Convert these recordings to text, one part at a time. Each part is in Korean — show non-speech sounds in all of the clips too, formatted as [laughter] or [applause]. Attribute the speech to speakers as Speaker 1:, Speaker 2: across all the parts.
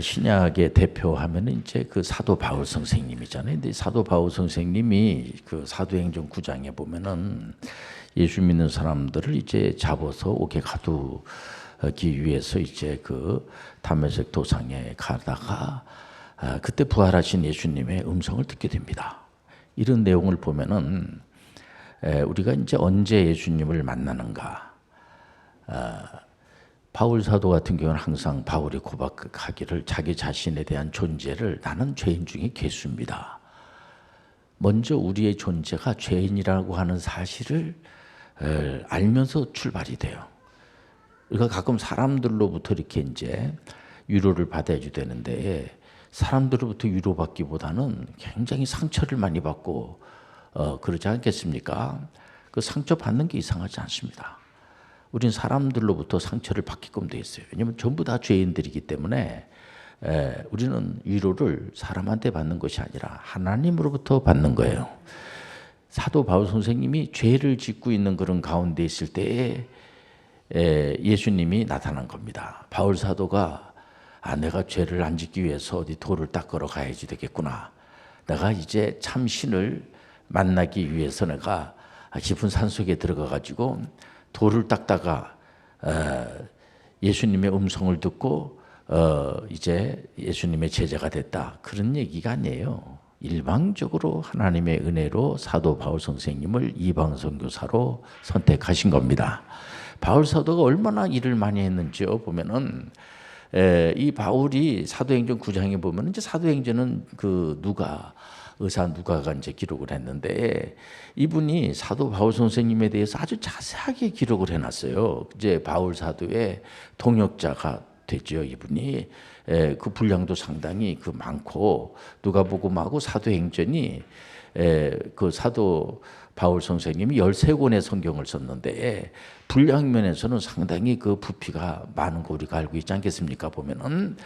Speaker 1: 신약의 대표하면 이제 그 사도 바울 선생님이잖아요. 근데 사도 바울 선생님이 그 사도행전 9장에 보면은 예수 믿는 사람들을 이제 잡아서 옥에 가두기 위해서 이제 그 담메색 도상에 가다가 아, 그때 부활하신 예수님의 음성을 듣게 됩니다. 이런 내용을 보면은 우리가 이제 언제 예수님을 만나는가? 아, 바울 사도 같은 경우는 항상 바울이 고백하기를 자기 자신에 대한 존재를 나는 죄인 중에 개수입니다. 먼저 우리의 존재가 죄인이라고 하는 사실을 알면서 출발이 돼요. 그러니까 가끔 사람들로부터 이렇게 이제 위로를 받아야 되는데 사람들로부터 위로받기보다는 굉장히 상처를 많이 받고 어, 그러지 않겠습니까? 그 상처 받는 게 이상하지 않습니다. 우린 사람들로부터 상처를 받게끔 돼 있어요. 왜냐하면 전부 다 죄인들이기 때문에 에, 우리는 위로를 사람한테 받는 것이 아니라 하나님으로부터 받는 거예요. 사도 바울 선생님이 죄를 짓고 있는 그런 가운데 있을 때에 에, 예수님이 나타난 겁니다. 바울 사도가 아 내가 죄를 안 짓기 위해서 어디 돌을 닦으러 가야지 되겠구나. 내가 이제 참 신을 만나기 위해서 내가 깊은 산 속에 들어가 가지고 돌을 닦다가 어, 예수님의 음성을 듣고 어, 이제 예수님의 제자가 됐다 그런 얘기가 아니에요. 일방적으로 하나님의 은혜로 사도 바울 선생님을 이방 선교사로 선택하신 겁니다. 바울 사도가 얼마나 일을 많이 했는지요 보면은 에, 이 바울이 사도행전 9장에 보면 이제 사도행전은 그 누가 의사 누가가 이제 기록을 했는데 이분이 사도 바울 선생님에 대해서 아주 자세하게 기록을 해놨어요. 이제 바울 사도의 동역자가 되죠. 이분이 에, 그 분량도 상당히 그 많고 누가복음하고 사도행전이 에, 그 사도 바울 선생님이 13권의 성경을 썼는데 분량 면에서는 상당히 그 부피가 많은 거 우리가 알고 있지 않겠습니까? 보면은 에,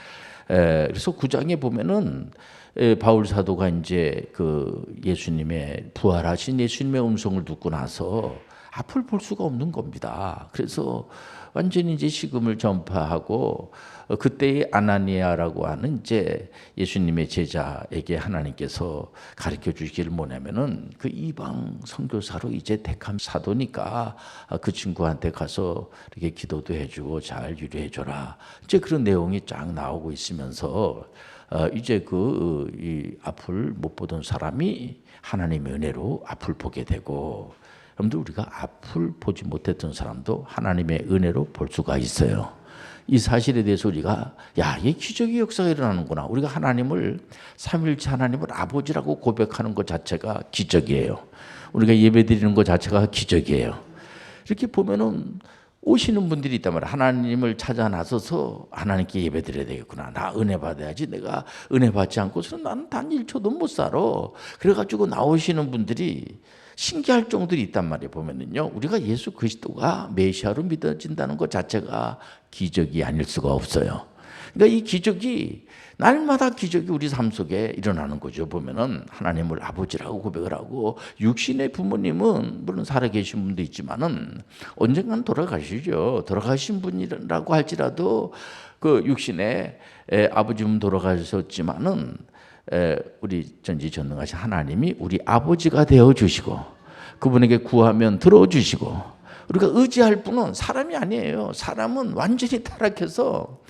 Speaker 1: 그래서 구장에 보면은 에, 바울 사도가 이제 그 예수님의 부활하신 예수님의 음성을 듣고 나서 앞을 볼 수가 없는 겁니다. 그래서 완전히 이제 식음을 전파하고 어, 그때의 아나니아라고 하는 이제 예수님의 제자에게 하나님께서 가르쳐 주시기를 뭐냐면은 그 이방 선교사로 이제 택한 사도니까 아, 그 친구한테 가서 이렇게 기도도 해주고 잘 유리해 줘라. 이제 그런 내용이 쫙 나오고 있으면서 어, 이제 그 이 앞을 못 보던 사람이 하나님의 은혜로 앞을 보게 되고 여러분들 우리가 앞을 보지 못했던 사람도 하나님의 은혜로 볼 수가 있어요. 이 사실에 대해서 우리가 야, 이 기적의 역사가 일어나는구나. 우리가 하나님을 삼일체 하나님을 아버지라고 고백하는 것 자체가 기적이에요. 우리가 예배드리는 것 자체가 기적이에요. 이렇게 보면은 오시는 분들이 있단 말이야. 하나님을 찾아 나서서 하나님께 예배 드려야 되겠구나. 나 은혜 받아야지. 내가 은혜 받지 않고서는 나는 단 1초도 못 살아. 그래가지고 나오시는 분들이 신기할 정도로 있단 말이에요. 보면은요. 우리가 예수 그리스도가 메시아로 믿어진다는 것 자체가 기적이 아닐 수가 없어요. 그러니까 이 기적이 날마다 기적이 우리 삶 속에 일어나는 거죠. 보면은 하나님을 아버지라고 고백을 하고 육신의 부모님은 물론 살아계신 분도 있지만은 언젠간 돌아가시죠. 돌아가신 분이라고 할지라도 그 육신의 아버지는 돌아가셨지만은 우리 전지전능하신 하나님이 우리 아버지가 되어 주시고 그분에게 구하면 들어 주시고 우리가 의지할 분은 사람이 아니에요. 사람은 완전히 타락해서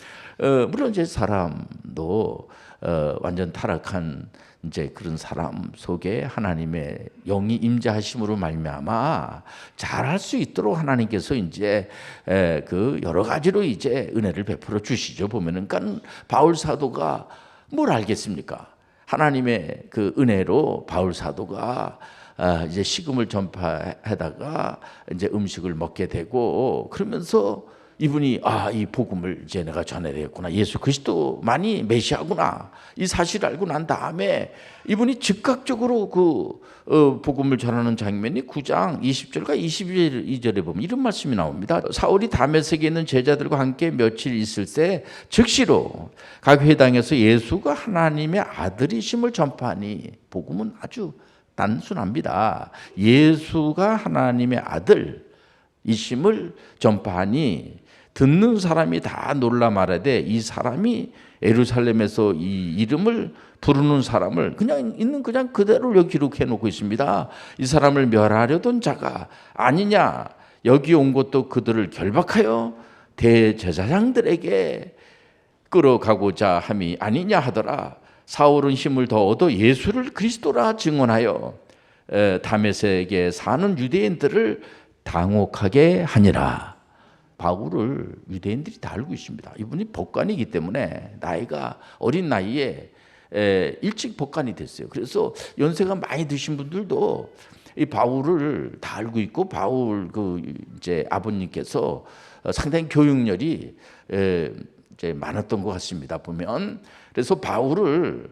Speaker 1: 어, 물론 이제 사람도 어, 완전 타락한 이제 그런 사람 속에 하나님의 영이 임재하심으로 말미암아 잘할 수 있도록 하나님께서 이제 에, 그 여러 가지로 이제 은혜를 베풀어 주시죠. 보면은 그러니까 바울 사도가 뭘 알겠습니까? 하나님의 그 은혜로 바울 사도가 아, 이제 식음을 전파하다가 이제 음식을 먹게 되고 그러면서 이분이 아 이 복음을 이제 내가 전해야 되겠구나. 예수 그리스도만이 메시아구나. 이 사실을 알고 난 다음에 이분이 즉각적으로 그 어, 복음을 전하는 장면이 9장 20절과 22절에 보면 이런 말씀이 나옵니다. 사울이 다메섹에 있는 제자들과 함께 며칠 있을 때 즉시로 각 회당에서 예수가 하나님의 아들이심을 전파하니 복음은 아주 단순합니다. 예수가 하나님의 아들이심을 전파하니 듣는 사람이 다 놀라 말하되 이 사람이 예루살렘에서 이 이름을 부르는 사람을 그냥 있는 그냥 그대로 여기 기록해 놓고 있습니다. 이 사람을 멸하려던 자가 아니냐 여기 온 것도 그들을 결박하여 대제사장들에게 끌어가고자 함이 아니냐 하더라. 사울은 힘을 더 얻어 예수를 그리스도라 증언하여 에, 다메섹에 사는 유대인들을 당혹하게 하니라. 바울을 유대인들이 다 알고 있습니다. 이분이 법관이기 때문에 나이가 어린 나이에 에, 일찍 법관이 됐어요. 그래서 연세가 많이 드신 분들도 이 바울을 다 알고 있고 바울 그 이제 아버님께서 어, 상당히 교육열이 에, 이제 많았던 것 같습니다. 보면 그래서 바울을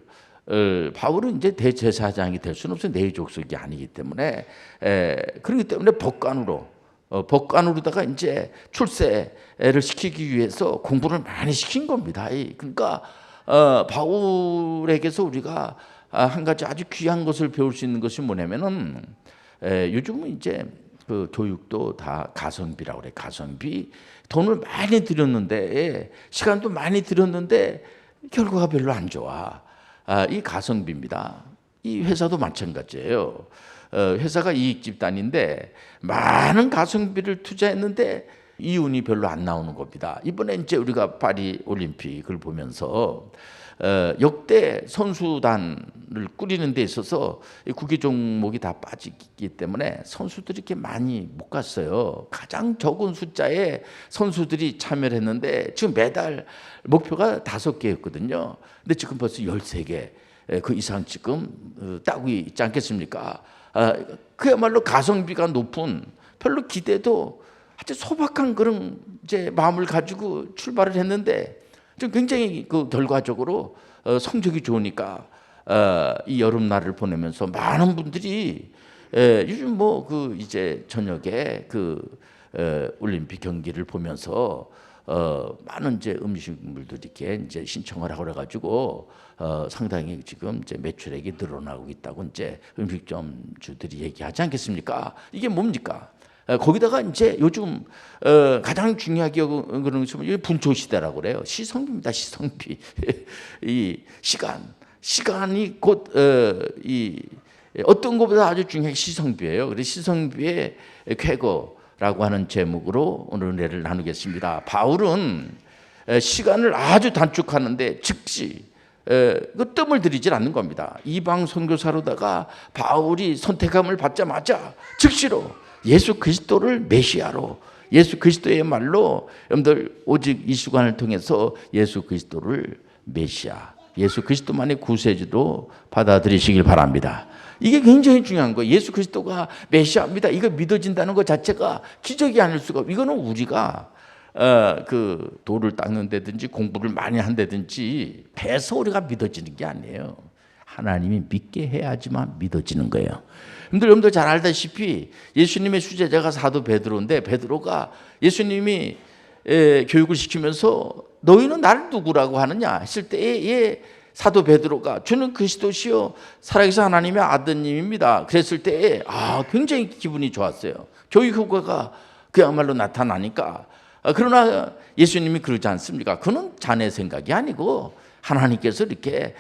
Speaker 1: 어, 바울은 이제 대제사장이 될 수는 없어요. 내 족속이 아니기 때문에 에, 그렇기 때문에 법관으로 어, 법관으로다가 이제 출세를 시키기 위해서 공부를 많이 시킨 겁니다. 이, 그러니까 어, 바울에게서 우리가 아, 한 가지 아주 귀한 것을 배울 수 있는 것이 뭐냐면은 에, 요즘은 이제 그 교육도 다 가성비라고 그래 가성비 돈을 많이 들였는데 시간도 많이 들였는데 결과가 별로 안 좋아. 아, 이 가성비입니다. 이 회사도 마찬가지예요. 어, 회사가 이익 집단인데 많은 가성비를 투자했는데 이윤이 별로 안 나오는 겁니다. 이번에 이제 우리가 파리 올림픽을 보면서 어, 역대 선수단을 꾸리는 데 있어서 이 국기 종목이 다 빠지기 때문에 선수들이 이렇게 많이 못 갔어요. 가장 적은 숫자의 선수들이 참여를 했는데 지금 매달 목표가 다섯 개였거든요. 근데 지금 벌써 13개 그 이상 지금 어, 따고 있지 않겠습니까? 아, 그야말로 가성비가 높은 별로 기대도 아주 소박한 그런 이제 마음을 가지고 출발을 했는데 좀 굉장히 그 결과적으로 어, 성적이 좋으니까 어, 이 여름 날을 보내면서 많은 분들이 에, 요즘 뭐 그 이제 저녁에 그 에, 올림픽 경기를 보면서 어, 많은 이제 음식물들이 이렇게 이제 신청을 하고 그래가지고 어, 상당히 지금 이제 매출액이 늘어나고 있다고 이제 음식점 주들이 얘기하지 않겠습니까? 이게 뭡니까? 어, 거기다가 이제 요즘 어, 가장 중요하게 여기는 것이 뭐냐면 분초 시대라고 그래요. 시성비입니다. 시성비. [laughs] 이 시간, 시간이 곧이 어떤 것보다 아주 중요한 시성비예요. 그래서 시성비의 쾌거 라고 하는 제목으로 오늘 은혜를 나누겠습니다. 바울은 에, 시간을 아주 단축하는데 즉시 에, 그 뜸을 들이질 않는 겁니다. 이방 선교사로다가 바울이 선택함을 받자마자 즉시로 예수 그리스도를 메시아로 예수 그리스도의 말로 여러분들 오직 이 시간을 통해서 예수 그리스도를 메시아 예수 그리스도만의 구세주로 받아들이시길 바랍니다. 이게 굉장히 중요한 거예요. 예수 그리스도가 메시아입니다. 이거 믿어진다는 것 자체가 기적이 아닐 수가 없. 이거는 우리가 어, 그 돌을 닦는다든지 공부를 많이 한다든지 해서 우리가 믿어지는 게 아니에요. 하나님이 믿게 해야지만 믿어지는 거예요. 여러분들 여러분들 잘 알다시피 예수님의 수제자가 사도 베드로인데 베드로가 예수님이 에, 교육을 시키면서 너희는 나를 누구라고 하느냐 했을 때에 예, 사도 베드로가 주는 그리스도시요 살아계신 하나님의 아드님입니다. 그랬을 때에 아 굉장히 기분이 좋았어요. 교육 효과가 그야말로 나타나니까 아, 그러나 예수님이 그러지 않습니까? 그는 자네 생각이 아니고 하나님께서 이렇게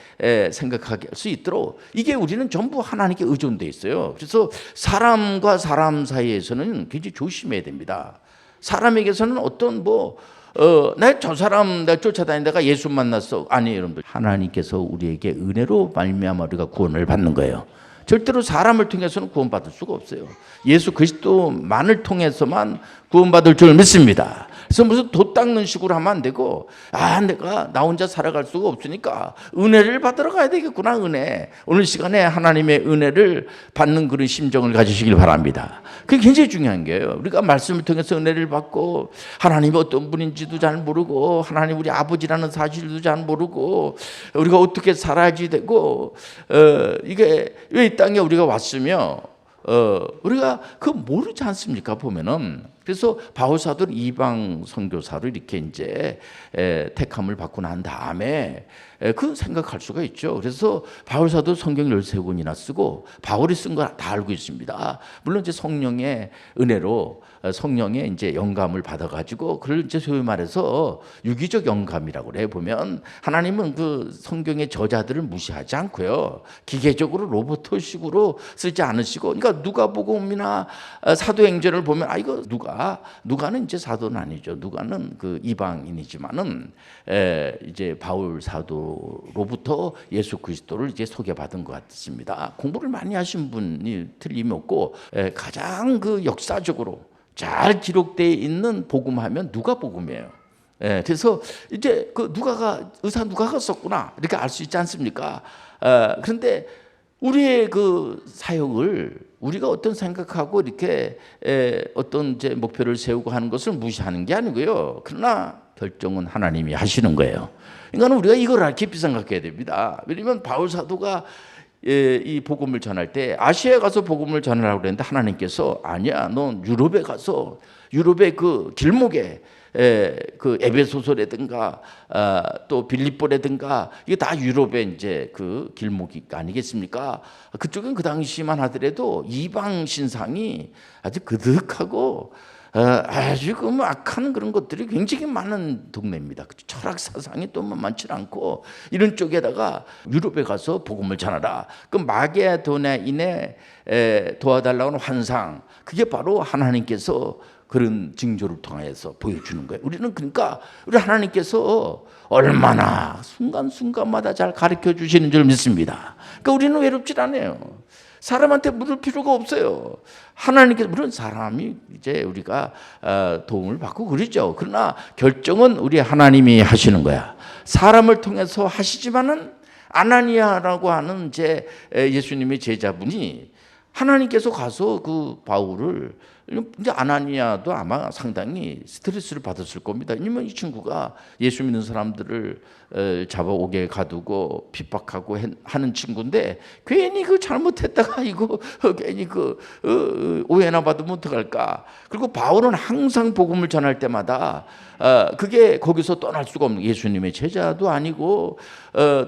Speaker 1: 생각할 수 있도록 이게 우리는 전부 하나님께 의존돼 있어요. 그래서 사람과 사람 사이에서는 굉장히 조심해야 됩니다. 사람에게서는 어떤 뭐 어, 나저 사람 나 쫓아다니다가 예수 만났어. 아니 여러분들 하나님께서 우리에게 은혜로 말미암아 우리가 구원을 받는 거예요. 절대로 사람을 통해서는 구원받을 수가 없어요. 예수 그리스도만을 통해서만 구원받을 줄 믿습니다. 그래서 무슨 도 닦는 식으로 하면 안 되고 아 내가 나 혼자 살아갈 수가 없으니까 은혜를 받으러 가야 되겠구나 은혜. 오늘 시간에 하나님의 은혜를 받는 그런 심정을 가지시길 바랍니다. 그게 굉장히 중요한 게요. 우리가 말씀을 통해서 은혜를 받고 하나님이 어떤 분인지도 잘 모르고 하나님 우리 아버지라는 사실도 잘 모르고 우리가 어떻게 살아야지 되고 어, 이게 왜 이 땅에 우리가 왔으며 어, 우리가 그 모르지 않습니까 보면은 그래서 바울 사도는 이방 선교사로 이렇게 이제 에, 택함을 받고 난 다음에 에, 그 생각할 수가 있죠. 그래서 바울 사도 성경 13권이나 쓰고 바울이 쓴 거 다 알고 있습니다. 물론 이제 성령의 은혜로 어, 성령의 이제 영감을 받아 가지고 그걸 이제 소위 말해서 유기적 영감이라고 그래 보면 하나님은 그 성경의 저자들을 무시하지 않고요. 기계적으로 로봇식으로 쓰지 않으시고 그러니까 누가복음이나 어, 사도행전을 보면 아 이거 누가 누가는 이제 사도는 아니죠. 누가는 그 이방인이지만은 에, 이제 바울 사도로부터 예수 그리스도를 이제 소개받은 것 같습니다. 공부를 많이 하신 분이 틀림없고 에, 가장 그 역사적으로 잘 기록되어 있는 복음하면 누가 복음이에요. 예, 그래서 이제 그 누가가 의사 누가가 썼구나 이렇게 알 수 있지 않습니까? 어, 그런데 우리의 그 사역을 우리가 어떤 생각하고 이렇게 에, 어떤 이제 목표를 세우고 하는 것을 무시하는 게 아니고요. 그러나 결정은 하나님이 하시는 거예요. 그러니까 우리가 이걸 깊이 생각해야 됩니다. 왜냐면 바울 사도가 예, 이 복음을 전할 때 아시아에 가서 복음을 전하라고 그랬는데 하나님께서 아니야, 넌 유럽에 가서 유럽의 그 길목에 에, 그 에베소서라든가 아, 또 빌립보라든가 이게 다 유럽의 이제 그 길목이 아니겠습니까? 그쪽은 그 당시만 하더라도 이방 신상이 아주 그득하고 어, 아주 그 뭐 악한 그런 것들이 굉장히 많은 동네입니다. 그 철학 사상이 또 많지 않고 이런 쪽에다가 유럽에 가서 복음을 전하라. 그 마게도네인에 도와달라고 하는 환상 그게 바로 하나님께서 그런 징조를 통해서 보여주는 거예요. 우리는 그러니까 우리 하나님께서 얼마나 순간순간마다 잘 가르쳐 주시는 줄 믿습니다. 그러니까 우리는 외롭지 않아요. 사람한테 물을 필요가 없어요. 하나님께서 물론 사람이 이제 우리가 어, 도움을 받고 그러죠. 그러나 결정은 우리 하나님이 하시는 거야. 사람을 통해서 하시지만은 아나니아라고 하는 이제 예수님의 제자분이 하나님께서 가서 그 바울을 이제 아나니아도 아마 상당히 스트레스를 받았을 겁니다. 왜냐면 이 친구가 예수 믿는 사람들을 잡아오게 가두고 핍박하고 하는 친구인데 괜히 그 잘못했다가 [laughs] 이거 괜히 그 어, 어, 오해나 받으면 어떡할까? 그리고 바울은 항상 복음을 전할 때마다 어, 그게 거기서 떠날 수가 없는 예수님의 제자도 아니고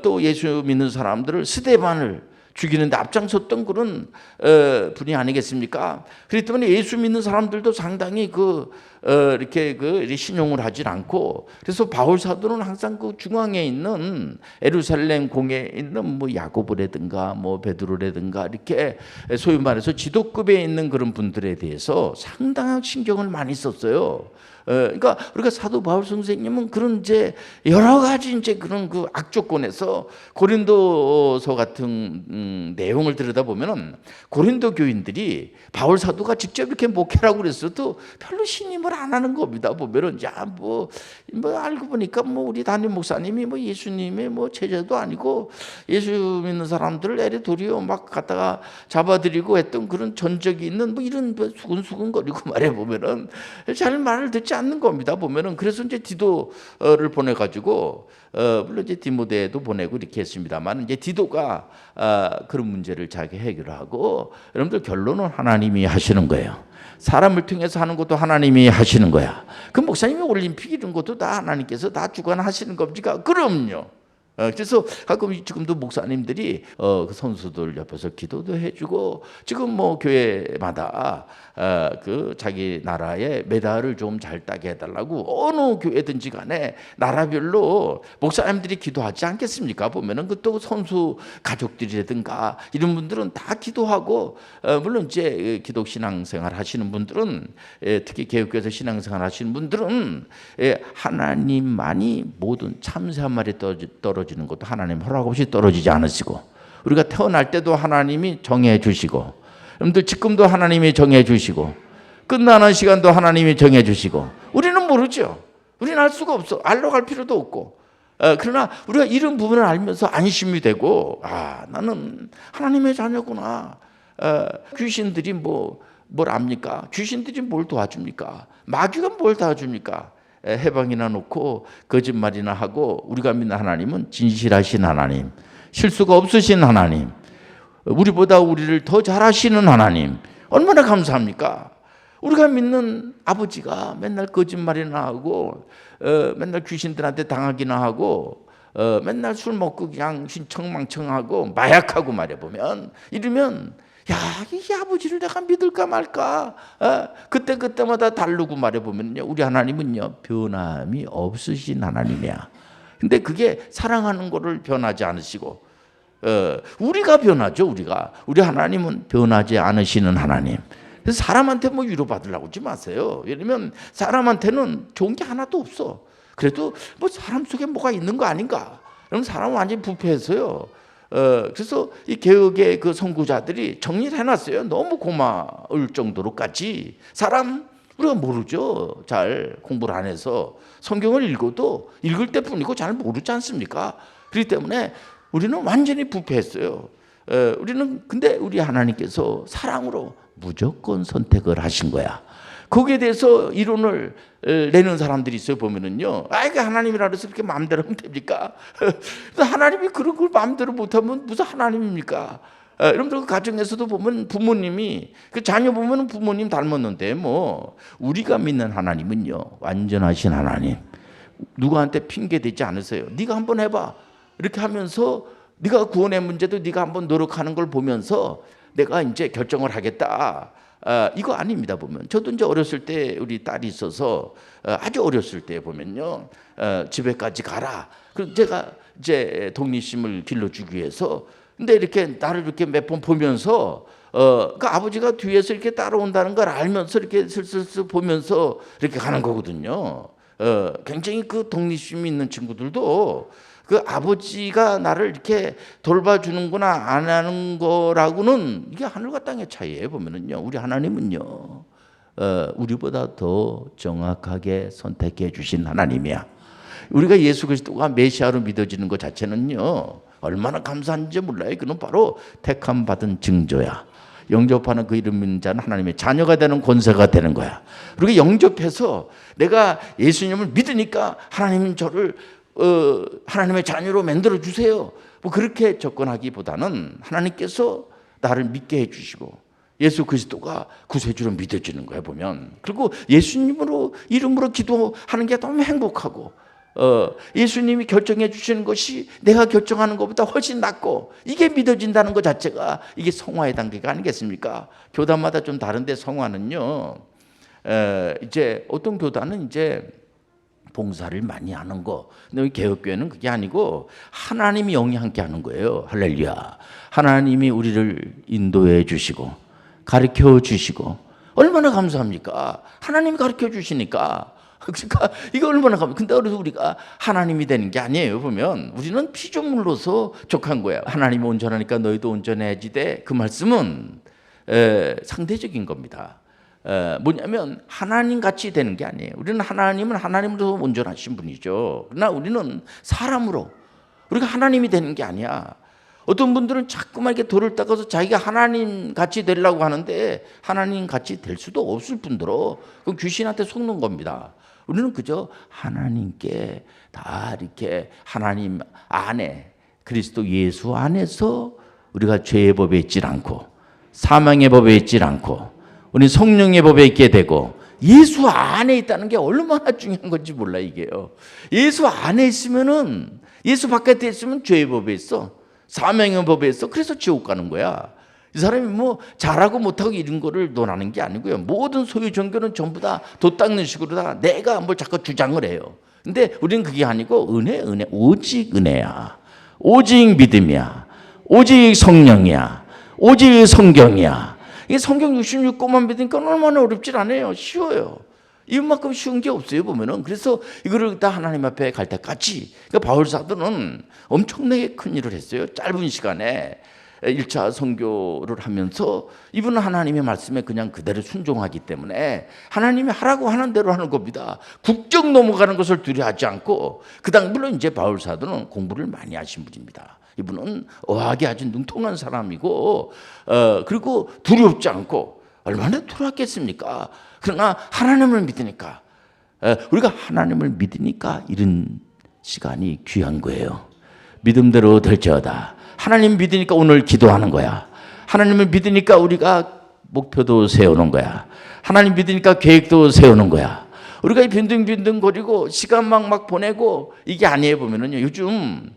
Speaker 1: 또 예수 믿는 사람들을 스데반을 죽이는데 앞장섰던 그런 어, 분이 아니겠습니까? 그렇기 때문에 예수 믿는 사람들도 상당히 그 어, 이렇게 그 신용을 하질 않고 그래서 바울 사도는 항상 그 중앙에 있는 에루살렘 공에 있는 뭐 야고보라든가 뭐 베드로라든가 이렇게 소위 말해서 지도급에 있는 그런 분들에 대해서 상당한 신경을 많이 썼어요. 어, 그러니까 우리가 사도 바울 선생님은 그런 이제 여러 가지 이제 그런 그 악조건에서 고린도서 같은 음, 내용을 들여다 보면은 고린도 교인들이 바울 사도가 직접 이렇게 목회라고 그랬어도 별로 신임을 안 하는 겁니다. 보면은 야뭐뭐 뭐 알고 보니까 뭐 우리 담임 목사님이 뭐 예수님의 뭐 제자도 아니고 예수 믿는 사람들을 에레 도리어 막 갖다가 잡아들이고 했던 그런 전적이 있는 뭐 이런 뭐 수근수근거리고 [laughs] 말해 보면은 잘 말을 듣지 않는 겁니다. 보면은 그래서 이제 디도를 보내 가지고 어 물론 이제 디모데도 보내고 이렇게 했습니다만 이제 디도가 어, 그런 문제를 자기 해결하고 여러분들 결론은 하나님이 하시는 거예요. 사람을 통해서 하는 것도 하나님이 하시는 거야. 그 목사님이 올림픽 이런 것도 다 하나님께서 다 주관하시는 겁니까? 그럼요. 어, 그래서 가끔 지금도 목사님들이 어, 그 선수들 옆에서 기도도 해주고 지금 뭐 교회마다 어, 그 자기 나라의 메달을 좀 잘 따게 해달라고 어느 교회든지 간에 나라별로 목사님들이 기도하지 않겠습니까? 보면은 그또 선수 가족들이라든가 이런 분들은 다 기도하고 물론 이제 기독 신앙생활 하시는 분들은 예, 특히 개혁교회에서 신앙생활 하시는 분들은 예, 하나님만이 모든 참새 한 마리 떨어지 떨어지는 것도 하나님 허락 없이 떨어지지 않으시고 우리가 태어날 때도 하나님이 정해 주시고 여러분들 지금도 하나님이 정해 주시고 끝나는 시간도 하나님이 정해 주시고 우리는 모르죠. 우리는 알 수가 없어. 알러 갈 필요도 없고. 어, 그러나 우리가 이런 부분을 알면서 안심이 되고 아 나는 하나님의 자녀구나. 어, 귀신들이 뭐 뭘 압니까? 귀신들이 뭘 도와줍니까? 마귀가 뭘 도와줍니까? 해방이나 놓고 거짓말이나 하고 우리가 믿는 하나님은 진실하신 하나님, 실수가 없으신 하나님, 우리보다 우리를 더 잘하시는 하나님, 얼마나 감사합니까? 우리가 믿는 아버지가 맨날 거짓말이나 하고 어, 맨날 귀신들한테 당하기나 하고 어, 맨날 술 먹고 그냥 신청망청하고 마약하고 말해보면 이러면 야, 이 아버지를 내가 믿을까 말까? 어? 그때 그때마다 다르고 말해 보면요, 우리 하나님은요 변함이 없으신 하나님이야. 근데 그게 사랑하는 거를 변하지 않으시고, 어, 우리가 변하죠, 우리가. 우리 하나님은 변하지 않으시는 하나님. 그래서 사람한테 뭐 위로받으려고 하지 마세요. 왜냐면 사람한테는 좋은 게 하나도 없어. 그래도 뭐 사람 속에 뭐가 있는 거 아닌가? 그럼 사람은 완전히 부패해서요. 어, 그래서 이 개혁의 그 선구자들이 정리를 해놨어요. 너무 고마울 정도로까지 사람 우리가 모르죠. 잘 공부를 안 해서 성경을 읽어도 읽을 때뿐이고 잘 모르지 않습니까? 그렇기 때문에 우리는 완전히 부패했어요. 어, 우리는 근데 우리 하나님께서 사랑으로 무조건 선택을 하신 거야. 거기에 대해서 이론을 어, 내는 사람들이 있어요 보면은요. 아 이게 하나님이라 그래서 그렇게 마음대로 하면 됩니까? [laughs] 하나님이 그런 걸 마음대로 못하면 무슨 하나님입니까? 어, 여러분들 그 가정에서도 보면 부모님이 그 자녀 보면 부모님 닮았는데 뭐 우리가 믿는 하나님은요 완전하신 하나님 누구한테 핑계 대지 않으세요. 네가 한번 해봐 이렇게 하면서 네가 구원의 문제도 네가 한번 노력하는 걸 보면서 내가 이제 결정을 하겠다. 아, 이거 아닙니다 보면 저도 이제 어렸을 때 우리 딸이 있어서 어, 아주 어렸을 때 보면요 어, 집에까지 가라. 그럼 제가 이제 독립심을 길러주기 위해서 근데 이렇게 나를 이렇게 몇 번 보면서 어, 그 아버지가 뒤에서 이렇게 따라온다는 걸 알면서 이렇게 슬슬슬 보면서 이렇게 가는 거거든요. 어, 굉장히 그 독립심이 있는 친구들도 그 아버지가 나를 이렇게 돌봐주는구나 안 하는 거라고는 이게 하늘과 땅의 차이예요 보면은요. 우리 하나님은요 어, 우리보다 더 정확하게 선택해 주신 하나님이야. 우리가 예수 그리스도가 메시아로 믿어지는 것 자체는요 얼마나 감사한지 몰라요. 그는 바로 택함 받은 증조야. 영접하는 그 이름 믿는 자는 하나님의 자녀가 되는 권세가 되는 거야. 그리고 영접해서 내가 예수님을 믿으니까 하나님 저를 어, 하나님의 자녀로 만들어 주세요. 뭐 그렇게 접근하기보다는 하나님께서 나를 믿게 해 주시고 예수 그리스도가 구세주로 믿어지는 거야 보면 그리고 예수님으로 이름으로 기도하는 게 너무 행복하고 어, 예수님이 결정해 주시는 것이 내가 결정하는 것보다 훨씬 낫고 이게 믿어진다는 것 자체가 이게 성화의 단계가 아니겠습니까? 교단마다 좀 다른데 성화는요. 에, 이제 어떤 교단은 이제 봉사를 많이 하는 거. 근데 개혁교회는 그게 아니고 하나님이 영이 함께 하는 거예요. 할렐루야. 하나님이 우리를 인도해 주시고 가르쳐 주시고 얼마나 감사합니까? 하나님이 가르쳐 주시니까. [laughs] 그러니까 이거 얼마나 감. 근데 그래서 우리가 하나님이 되는 게 아니에요. 보면 우리는 피조물로서 족한 거야. 하나님이 온전하니까 너희도 온전해야지 돼. 그 말씀은 에, 상대적인 겁니다. 에, 뭐냐면 하나님 같이 되는 게 아니에요. 우리는 하나님은 하나님으로 온전하신 분이죠. 그러나 우리는 사람으로 우리가 하나님이 되는 게 아니야. 어떤 분들은 자꾸만 이렇게 돌을 닦아서 자기가 하나님 같이 되려고 하는데 하나님 같이 될 수도 없을 뿐더러 그 귀신한테 속는 겁니다. 우리는 그저 하나님께 다 이렇게 하나님 안에 그리스도 예수 안에서 우리가 죄의 법에 있질 않고 사망의 법에 있질 않고 우리 성령의 법에 있게 되고 예수 안에 있다는 게 얼마나 중요한 건지 몰라 이게요. 예수 안에 있으면은 예수 바깥에 있으면 죄의 법에 있어. 사명의 법에 있어. 그래서 지옥 가는 거야. 이 사람이 뭐 잘하고 못하고 이런 거를 논하는 게 아니고요. 모든 소유 종교는 전부 다도 닦는 식으로 다 내가 뭘 자꾸 주장을 해요. 근데 우리는 그게 아니고 은혜, 은혜, 오직 은혜야. 오직 믿음이야. 오직 성령이야. 오직 성경이야. 이게 성경 66권만 믿으니까 얼마나 어렵질 않아요. 쉬워요. 이만큼 쉬운 게 없어요 보면은 그래서 이거를 다 하나님 앞에 갈 때까지 그러니까 바울 사도는 엄청나게 큰 일을 했어요 짧은 시간에 1차 선교를 하면서 이분은 하나님의 말씀에 그냥 그대로 순종하기 때문에 하나님이 하라고 하는 대로 하는 겁니다. 국적 넘어가는 것을 두려워하지 않고 그다음 물론 이제 바울 사도는 공부를 많이 하신 분입니다. 이분은 어학이 아주 능통한 사람이고 어 그리고 두렵지 않고 얼마나 두렵겠습니까? 그러나 하나님을 믿으니까 어, 우리가 하나님을 믿으니까 이런 시간이 귀한 거예요. 믿음대로 될지어다. 하나님 믿으니까 오늘 기도하는 거야. 하나님을 믿으니까 우리가 목표도 세우는 거야. 하나님 믿으니까 계획도 세우는 거야. 우리가 이 빈둥빈둥거리고 시간만 막 보내고 이게 아니에요 보면은요. 요즘 에,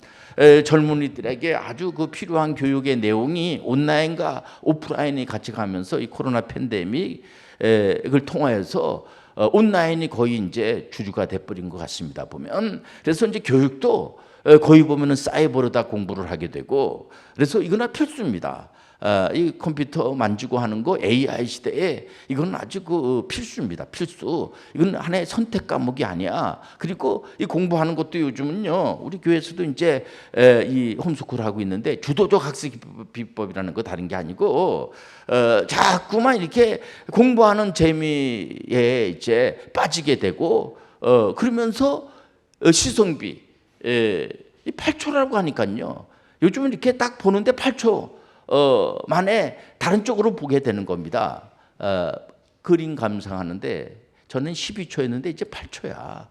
Speaker 1: 젊은이들에게 아주 그 필요한 교육의 내용이 온라인과 오프라인이 같이 가면서 이 코로나 팬데믹을 통하여서 어, 온라인이 거의 이제 주주가 돼버린 것 같습니다. 보면 그래서 이제 교육도 에, 거의 보면은 사이버로 다 공부를 하게 되고 그래서 이거나 필수입니다. 아, 이 컴퓨터 만지고 하는 거 AI 시대에 이건 아주 그 필수입니다. 필수. 이건 하나의 선택 과목이 아니야. 그리고 이 공부하는 것도 요즘은요. 우리 교회에서도 이제 에, 이 홈스쿨 하고 있는데 주도적 학습 비법이라는 거 다른 게 아니고 어, 자꾸만 이렇게 공부하는 재미에 이제 빠지게 되고 어, 그러면서 어, 시성비 에, 이 8초라고 하니까요. 요즘은 이렇게 딱 보는데 8초 어, 만에 다른 쪽으로 보게 되는 겁니다. 어, 그림 감상하는데 저는 12초였는데 이제 8초야.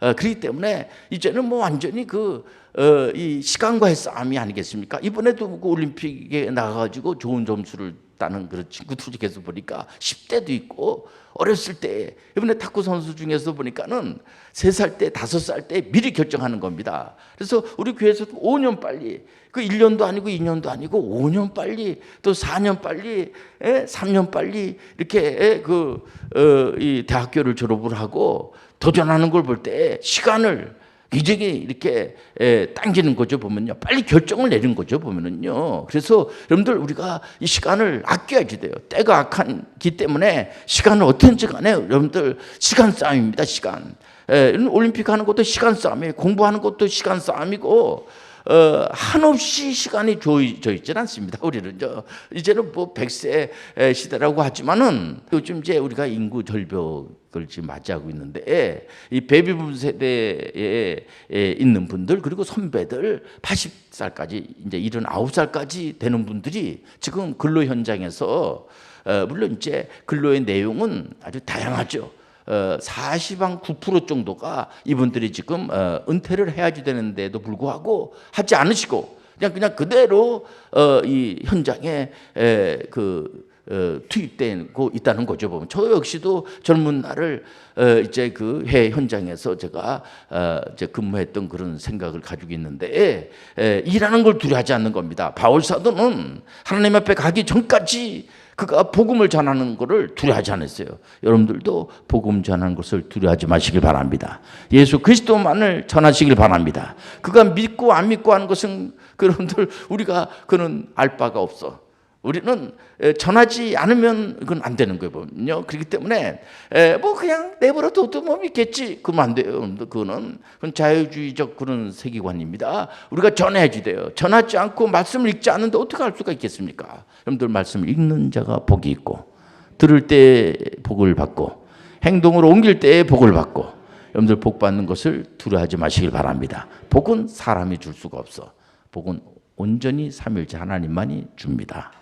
Speaker 1: 어, 그렇기 때문에 이제는 뭐 완전히 그, 어, 이 시간과의 싸움이 아니겠습니까? 이번에도 그 올림픽에 나가가지고 좋은 점수를 따는 그런 친구들 계속 보니까 10대도 있고 어렸을 때 이번에 탁구 선수 중에서 보니까는 3살 때, 5살 때 미리 결정하는 겁니다. 그래서 우리 교회에서도 5년 빨리 그 1년도 아니고 2년도 아니고 5년 빨리 또 4년 빨리 에? 3년 빨리 이렇게 에? 그, 어, 이 대학교를 졸업을 하고 도전하는 걸 볼 때 시간을 굉장히 이렇게 에, 당기는 거죠 보면요. 빨리 결정을 내린 거죠 보면은요. 그래서 여러분들 우리가 이 시간을 아껴야지 돼요. 때가 악한기 때문에 시간을 어떻게든지 간에 여러분들 시간 싸움입니다 시간. 에, 올림픽 하는 것도 시간 싸움이에요. 공부하는 것도 시간 싸움이고 어, 한없이 시간이 조이져 있지는 않습니다. 우리는 저 이제는 뭐 100세 시대라고 하지만은 요즘 이제 우리가 인구 절벽을 지금 맞이하고 있는데 이 베이비붐 세대에 있는 분들 그리고 선배들 80살까지 이제 79살까지 되는 분들이 지금 근로 현장에서 어, 물론 이제 근로의 내용은 아주 다양하죠. 어, 40한 9% 정도가 이분들이 지금 어, 은퇴를 해야지 되는데도 불구하고 하지 않으시고 그냥 그냥 그대로 어, 이 현장에 에, 그 어, 투입되고 있다는 거죠. 보면 저 역시도 젊은 날을 어, 이제 그회 현장에서 제가 어, 이제 근무했던 그런 생각을 가지고 있는데 에, 일하는 걸 두려워하지 않는 겁니다. 바울 사도는 하나님 앞에 가기 전까지 그가 복음을 전하는 것을 두려워하지 않았어요. 여러분들도 복음 전하는 것을 두려워하지 마시길 바랍니다. 예수 그리스도만을 전하시길 바랍니다. 그가 믿고 안 믿고 하는 것은 그런들 우리가 그는 알 바가 없어. 우리는 전하지 않으면 그건 안 되는 거거든요. 그렇기 때문에 뭐 그냥 내버려 둬도 뭐 믿겠지. 그러면 안 돼요. 그거는 그건 자유주의적 그런 세계관입니다. 우리가 전해야지 돼요. 전하지 않고 말씀을 읽지 않는데 어떻게 할 수가 있겠습니까? 여러분들 말씀을 읽는 자가 복이 있고 들을 때 복을 받고 행동으로 옮길 때 복을 받고 여러분들 복 받는 것을 두려워하지 마시길 바랍니다. 복은 사람이 줄 수가 없어. 복은 온전히 삼일째 하나님만이 줍니다.